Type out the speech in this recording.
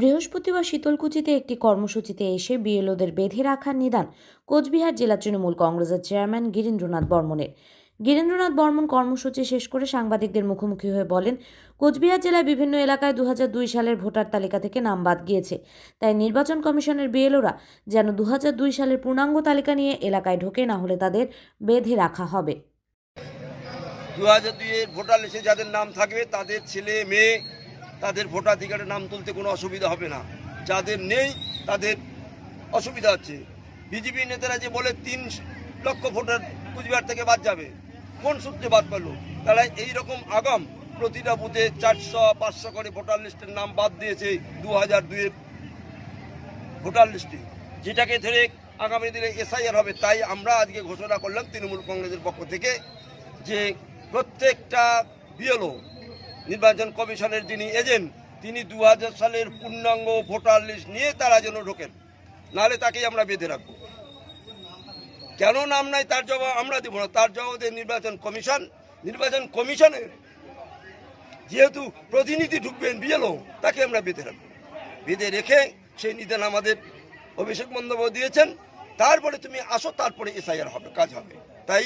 বৃহস্পতিবার শীতলকুচিতে একটি কর্মসূচিতে এসে বিএলওদের বেঁধে রাখার নিদান কোচবিহার জেলা তৃণমূল কংগ্রেসের চেয়ারম্যান গিরীন্দ্রনাথ বর্মনের। গিরেন্দ্রনাথ বর্মন কর্মসূচি শেষ করে সাংবাদিকদের মুখোমুখি হয়ে বলেন, কোচবিহার জেলায় বিভিন্ন এলাকায় দু হাজার দুই সালের ভোটার তালিকা থেকে নাম বাদ গিয়েছে। তাই নির্বাচন কমিশনের বিএলওরা যেন দু হাজার দুই সালের পূর্ণাঙ্গ তালিকা নিয়ে এলাকায় ঢোকে, না হলে তাদের বেঁধে রাখা হবে। দু হাজার দুইয়ের ভোটার লিস্টে যাদের নাম থাকবে, তাদের ছেলে, মেয়ে তাদের ভোটাধিকারের নাম তুলতে কোনো অসুবিধা হবে না। যাদের নেই, তাদের অসুবিধা হচ্ছে। বিজেপি নেতারা যে বলে তিন লক্ষ ভোটার কুচবিহার থেকে বাদ যাবে, কোন সূত্রে বাদ পেল? তারা এই রকম আগাম প্রতিটা বুথে চারশো, পাঁচশো করে ভোটার লিস্টের নাম বাদ দিয়েছে দু হাজার দুইয়ের ভোটার লিস্টে। যেটাকে ধরে আগামী দিনে এসআইআর হবে, তাই আমরা আজকে ঘোষণা করলাম তৃণমূল কংগ্রেসের পক্ষ থেকে যে প্রত্যেকটা বিএলও নির্বাচন কমিশনের যিনি এজেন্ট, তিনি দু হাজার সালের পূর্ণাঙ্গ ভোটার লিস্ট নিয়ে তারা যেন ঢোকেন। নাহলে তাকেই আমরা বেঁধে রাখব। কেন নাম নাই, তার জবাব আমরা দেবো না। তার জবাব দেয় নির্বাচন কমিশন, নির্বাচন কমিশনের যেহেতু প্রতিনিধি ঢুকবেন বিএলও, তাকে আমরা বেঁধে রাখব। বেঁধে রেখে সেই নিদান আমাদের অভিষেক বন্দ্যোপাধ্যায় দিয়েছেন। তারপরে তুমি আসো, তারপরে এসআইআর হবে, কাজ হবে। তাই